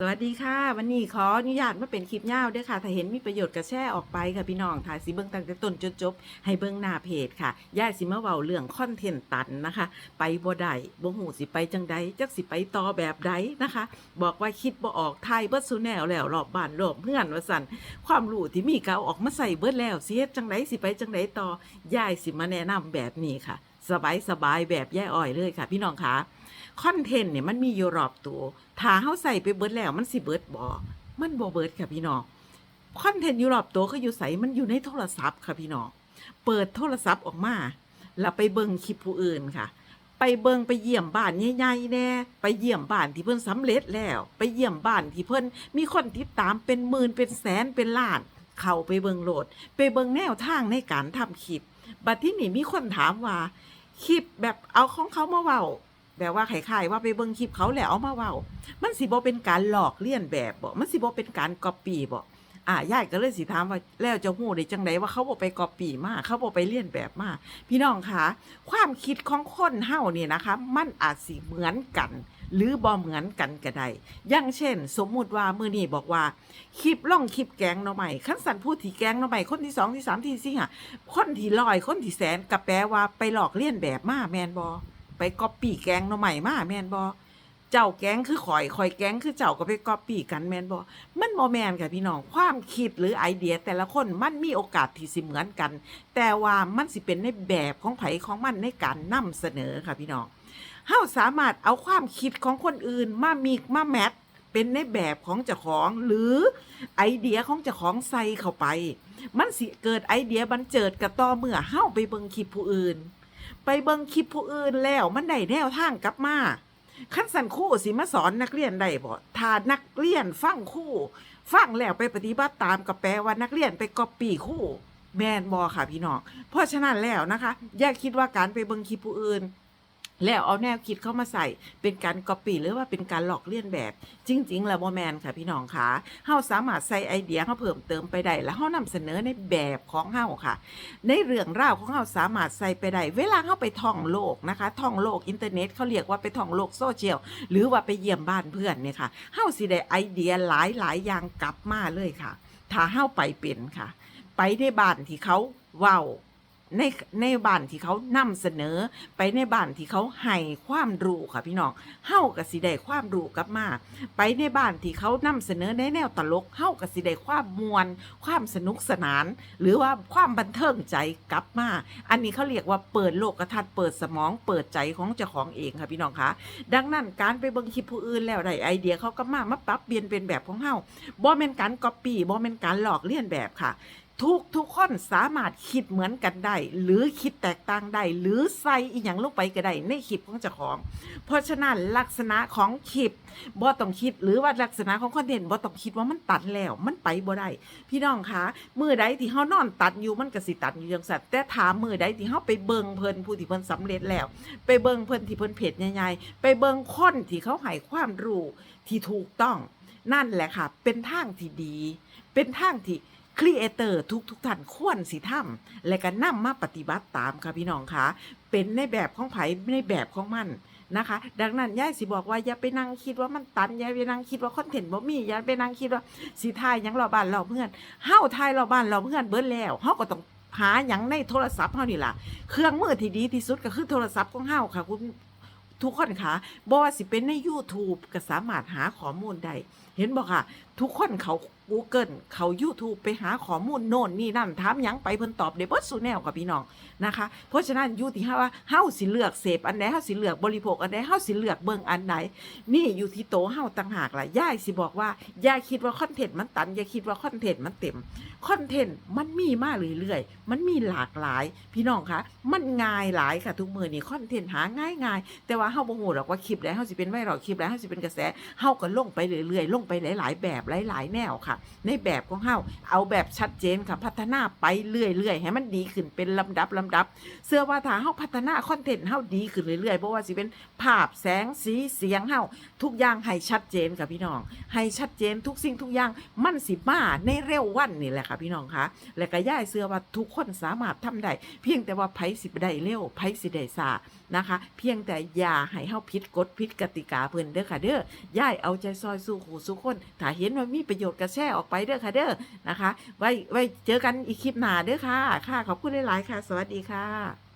สวัสดีค่ะ วันนี้ขออนุญาตมาเป็นคลิปยาวด้วยค่ะ ถ้าเห็นมีประโยชน์ก็แชร์ออกไปค่ะพี่น้องถ่ายสิเบิ้งตั้งแต่ต้นจนจบ ให้เบิ้งหน้าเพจค่ะย่ายสิมาเว้าเรื่องคอนเทนต์ตันนะคะ ไปบ่ได้บ่หูสิไปจังใดจักสิไปต่อแบบใดนะคะ บอกว่าคิดบ่ออกไทยเบิดสูแนวแล้วรอบบ้านรอบเพื่อนว่าสั่นความรู้ที่มีก็เอาออกมาใส่เบิดแล้วสิเฮ็ดจังไดสิไปจังใดต่อย่ายสิมาแนะนำแบบนี้ค่ะ สบายสบายแบบแย่อ้อยเลยค่ะ พี่น้องคะคอนเทนต์เนี่ยมันมีอยู่รอบตัวถ้าเฮาใส่ไปเบิดแล้วมันสิเบิดบ่มันบ่เบิดค่ะพี่น้องคอนเทนต์อยู่รอบตัวก็อยู่ใส่มันอยู่ในโทรศัพท์ค่ะพี่น้องเปิดโทรศัพท์ออกมาแล้วไปเบิ่งคลิปผู้อื่นค่ะ ไปเบิ่งไปเยี่ยมบ้านใหญ่ๆแน่ไปเยี่ยมบ้านที่เพิ่นสำเร็จแล้ว ไปเยี่ยมบ้านที่เพิ่นมีคนติดตามเป็นหมื่นเป็นแสนเป็นล้านเข้าไปเบิ่งโหลด ไปเบิ่งแนวทางในการทำคลิป บัดที่นี่มีคนถามว่า คลิปแบบเอาของเขามาเว้าแบบว่าไข่ไข่ว่าไปเบิ่งคลิปเขาแล้วเอามาเว้า มันสิบ่เป็นการหลอกเลียนแบบบ่มันสิบ่เป็นการก๊อปปี้บ่อ่ายายก็เลยสิถามว่าแล้วเจะหู้ได้จังไดว่าเขาบอกไปก๊อปปี้มาเขาบอกไปเลียนแบบมาพี่น้องคะความคิดของคนเฮาเนี่ยนะคะ มันอาจสิเหมือนกัน หรือบอมเหมือนกันก็ได้อย่างเช่น สมมุติว่ามือนี่บอกว่าคลิปล่องคลิปแกงเนาะใหม่ขันสันพูดที่แกงเนาะใหม่คนที่สองที่สามที่สี่อะคนที่ลอยคนที่แสนก็แปลว่าไปหลอกเลียนแบบมาแมนบอไปก๊อปปี้แกงเนาะใหม่มาแมนบอ เจ้าแก๊งคือข่อยข่อยแก๊งคือเจ้าก็ไปก๊อปปี้กันแมนบ่มันบ่แมนค่ะพี่น้องความคิดหรือไอเดียแต่ละคนมันมีโอกาสที่สิเหมือนกัน แต่ว่ามันสิเป็นในแบบของไผของมันในการนำเสนอค่ะพี่น้องเฮาสามารถเอาความคิดของคนอื่นมามีมาแมทเป็นในแบบของเจ้าของหรือไอเดียของเจ้าของใส่เข้าไป มันสิเกิดไอเดียบันเจิดกระต่อเมื่อเฮาไปเบิงคลิปผู้อื่น ไปเบิงคลิปผู้อื่นแล้วมันได้แนวทางกลับมา ขั้นสันครู่สิมาสอนนักเรียนได้บ่ถ้านักเรียนฟังครู่ฟังแล้วไปปฏิบัติตามก็แปลว่านักเรียนไปก๊อปปี้ครู่แมนบอค่ะพี่น้องเพราะฉะนั้นแล้วนะคะ อย่าคิดว่าการไปเบิ่งคลิปผู้อื่น แล้วเอาแนวคิดเข้ามาใส่เป็นการก๊อปปี้หรือว่าเป็นการหลอกเลียนแบบ จริง ๆ แล้วบ่แมนค่ะพี่น้องค่ะเฮาสามารถใส่ไอเดียเฮาเพิ่มเติมไปได้แล้วเฮานำเสนอในแบบของเฮาค่ะ ในเรื่องราวของเราสามารถใส่ไปได้เวลาเข้าไปท่องโลกนะคะท่องโลกอินเทอร์เน็ตเขาเรียกว่าไปท่องโลกโซเชียลหรือว่าไปเยี่ยมบ้านเพื่อนเนี่ยค่ะเฮาสิได้ไอเดียหลายหลายๆอย่างกลับมาเลยค่ะถ้าเฮาไปเป็นค่ะ ไปในบ้านที่เขาเว้า ในในบ้านที่เขานำเสนอไปในบ้านที่เขาให้ความรู้ค่ะพี่น้องเฮาก็สิได้ความรู้กลับมา ไปในบ้านที่เขานำเสนอในแนวตลกเฮาก็สิได้ความมวลความสนุกสนาน หรือว่าความบันเทิงใจกลับมา อันนี้เขาเรียกว่าเปิดโลกทัศน์เปิดสมองเปิดใจของเจ้าของเองค่ะพี่น้องคะดังนั้นการไปเบิ่งคลิปผู้อื่นแล้วได้ไอเดียเขาก็มามาปรับเปลี่ยนเป็นแบบของเฮาบ่แม่นการก๊อปปี้บ่แม่นการหลอกเลียนแบบค่ะ ทุกทุกคนสามารถคิดเหมือนกันได้หรือคิดแตกต่างได้หรือใส่อีหยังลงไปก็ได้ในคลิปของเจ้าของ เพราะฉะนั้นลักษณะของคลิปบ่ต้องคิดหรือว่าลักษณะของคอนเทนต์บ่ต้องคิดว่ามันตัดแล้วมันไปบ่ได้พี่น้องคะมือใดที่เฮานอนตัดอยู่มันก็สิตัดอยู่จังซั่นแต่ถามมือใดที่เฮาไปเบิ่งเพิ่นผู้ที่เพิ่นสำเร็จแล้ว ไปเบิ่งเพิ่นที่เพิ่นเพจใหญ่ๆไปเบิ่งคนที่เขาให้ความรู้ที่ถูกต้อง นั่นแหละค่ะ เป็นทางที่ดี เป็นทางที่ครีเอเตอร์ทุกทุกท่านควรสิทำและก็นำมาปฏิบัติตามค่ะพี่น้องคะเป็นในแบบของไผในแบบของมันนะคะ ดังนั้นยายสิบอกว่าอย่าไปนั่งคิดว่ามันตันอย่าไปนั่งคิดว่าคอนเทนต์บ่มีอย่าไปนั่งคิดว่าสิทายยังราบ้านเราเพื่อนเฮาทายราบ้านเราเพื่อนเบิดแล้วเฮาก็ต้องหาหยังในโทรศัพท์เฮานี่ล่ะ เครื่องมือที่ดีที่สุดก็คือโทรศัพท์ของเฮาค่ะคุณ ทุกคนคะบ่ว่าสิเป็นใน YouTube ก็สามารถหาข้อมูลได้ เห็นบอกค่ะ ทุกคนเขา Google เขา YouTube ไปหาข้อมูลโน่นนี่นั่นถามยังไปเพิ่นตอบได้เบิดสูแนวกับพี่น้องนะคะ เพราะฉะนั้นอยู่ที่เฮาว่าเฮาสิเลือกเสพอันใดเฮาสิเลือกบริโภคอันใดเฮาสิเลือกเบิ่งอันไหนนี่อยู่ที่โตเฮาต่างหากล่ะย่ายสิบอกว่าย่าคิดว่าคอนเทนต์มันตันอย่าคิดว่าคอนเทนต์มันเต็มคอนเทนต์มันมีมากเรื่อยๆมันมีหลากหลาย พี่น้องคะมันง่ายหลายค่ะทุกมือนี่คอนเทนต์หาง่ายง่ายแต่ว่าเฮาบ่ฮู้หรอกว่าคลิปใดเฮาสิเป็นไวรัลคลิปใดเฮาสิเป็นกระแสเฮาก็ลงไปเรื่อยๆลงไปหลายๆ แบบหลาย ๆ แนวค่ะในแบบของเฮาเอาแบบชัดเจนค่ะพัฒนาไปเรื่อยๆให้มันดีขึ้นเป็นลำดับลำดับ เสื้อว่าถ้าเฮาพัฒนาคอนเทนต์เฮาดีขึ้นเรื่อยๆเพราะว่าสิเป็นภาพแสงสีเสียงเฮาทุกอย่างให้ชัดเจนค่ะพี่น้อง ให้ชัดเจนทุกสิ่งทุกอย่างมันสิมาในเร็ววันนี่แหละค่ะพี่น้องคะและก็ย่ายเสื้อว่าทุกคนสามารถทำได้เพียงแต่ว่าไผสิได้เร็วไผสิได้ซานะคะ เพียงแต่อย่าให้เฮาผิดกฎผิดกติกาเพิ่นเด้อค่ะเด้อย่ายเอาใจซอยสู้หูสู้คนถ้าเห็นว่ามีประโยชน์ก็แชร์ออกไปเด้อค่ะเด้อนะคะ ไว้ไว้เจอกันอีกคลิปหน้าเด้อค่ะ ค่ะ ขอบคุณหลายๆค่ะ สวัสดีค่ะ